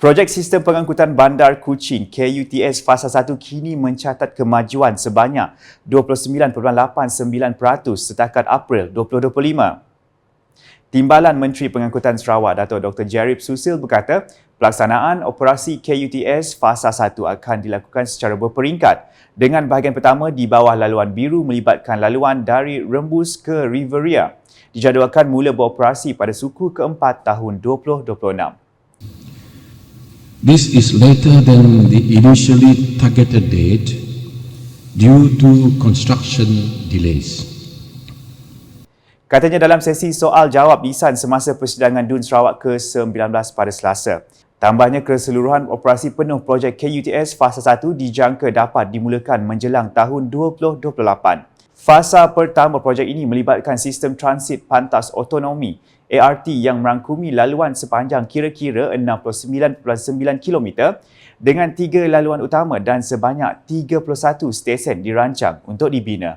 Projek Sistem Pengangkutan Bandar Kuching KUTS Fasa 1 kini mencatat kemajuan sebanyak 29.89% setakat April 2025. Timbalan Menteri Pengangkutan Sarawak Dato' Dr. Jarib Susil berkata, pelaksanaan operasi KUTS Fasa 1 akan dilakukan secara berperingkat dengan bahagian pertama di bawah laluan biru melibatkan laluan dari Rembus ke Riveria. Dijadualkan mula beroperasi pada suku keempat tahun 2026. This is later than the initially targeted date due to construction delays. Katanya dalam sesi soal jawab lisan semasa persidangan DUN Sarawak ke-19 pada Selasa. Tambahnya keseluruhan operasi penuh projek KUTS Fasa 1 dijangka dapat dimulakan menjelang tahun 2028. Fasa pertama projek ini melibatkan sistem transit pantas otonomi ART yang merangkumi laluan sepanjang kira-kira 69.9 km dengan tiga laluan utama dan sebanyak 31 stesen dirancang untuk dibina.